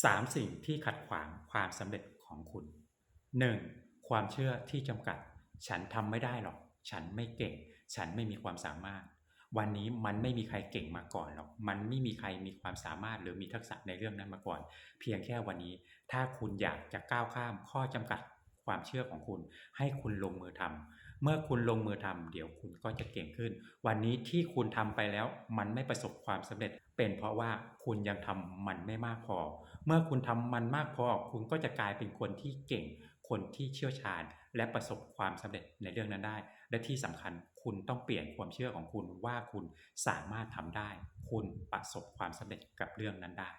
3สิ่งที่ขัดขวางความสำเร็จของคุณ 1. ความเชื่อที่จำกัด ฉันทำไม่ได้หรอก ฉันไม่เก่ง ฉันไม่มีความสามารถ วันนี้มันไม่มีใครเก่งมาก่อนหรอก มันไม่มีใครมีความสามารถหรือมีทักษะในเรื่องนั้นมาก่อน เพียงแค่วันนี้ ถ้าคุณอยากจะก้าวข้ามข้อจำกัดความเชื่อของคุณ ให้คุณลงมือทำ เมื่อคุณลงมือทำเดี๋ยวคุณก็จะเก่งขึ้น วันนี้ที่คุณทำไปแล้วมันไม่ประสบความสำเร็จ เป็นเพราะว่าคุณยังทำมันไม่มากพอ เมื่อคุณทำมันมากพอ คุณก็จะกลายเป็นคนที่เก่ง คนที่เชี่ยวชาญ และประสบความสำเร็จในเรื่องนั้นได้ และที่สำคัญคุณต้องเปลี่ยนความเชื่อของคุณว่าคุณสามารถทำได้ คุณประสบความสำเร็จกับเรื่องนั้นได้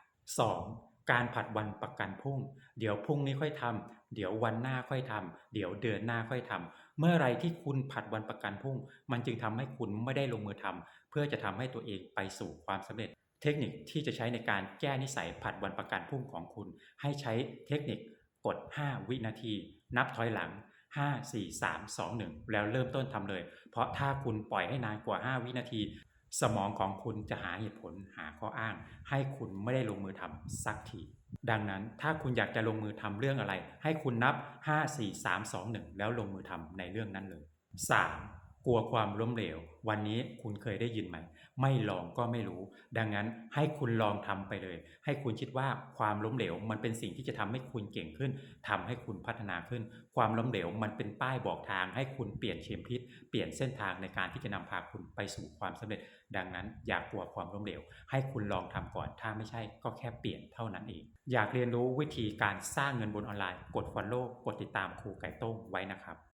2. การผัดวันประกันพรุ่ง เดี๋ยวพรุ่งนี้ค่อยทำเดี๋ยววันหน้าค่อยทำเดี๋ยวเดือนหน้าค่อยทำ เมื่อไรที่คุณผัดวันประกันพรุ่ง มันจึงทำให้คุณไม่ได้ลงมือทำเพื่อจะทำให้ตัวเองไปสู่ความสำเร็จ เทคนิคที่จะใช้ในการแก้นิสัยผัดวันประกันพรุ่งของคุณ ให้ใช้เทคนิคกด 5 วินาที นับถอยหลัง 5 4 3 2 1 แล้วเริ่มต้นทำเลย เพราะถ้าคุณปล่อยให้นานกว่า 5 วินาที สมองของคุณจะหาเหตุผลหาข้ออ้าง ให้คุณไม่ได้ลงมือทำสักทีดังนั้นถ้าคุณอยากจะลงมือทำเรื่องอะไร ให้คุณนับ 5 4 3 2 1 แล้วลงมือทำในเรื่องนั้นเลย 3. กลัวความล้มเหลว วันนี้คุณเคยได้ยินไหม ไม่ลองก็ไม่รู้ ดังนั้นให้คุณลองทำไปเลย ให้คุณคิดว่าความล้มเหลว มันเป็นสิ่งที่จะทำให้คุณเก่งขึ้นทำให้คุณพัฒนาขึ้น ความล้มเหลวมันเป็นป้ายบอกทาง ให้คุณเปลี่ยนเข็มทิศเปลี่ยนเส้นทางในการที่จะนำพาคุณไปสู่ความสำเร็จ ดังนั้นอย่ากลัวความล้มเหลว ให้คุณลองทำก่อน ถ้าไม่ใช่ก็แค่เปลี่ยนเท่านั้นเอง อยากเรียนรู้วิธีการสร้างเงินบนออนไลน์ กด follow กดติดตามครูไก่ต้งไว้นะครับ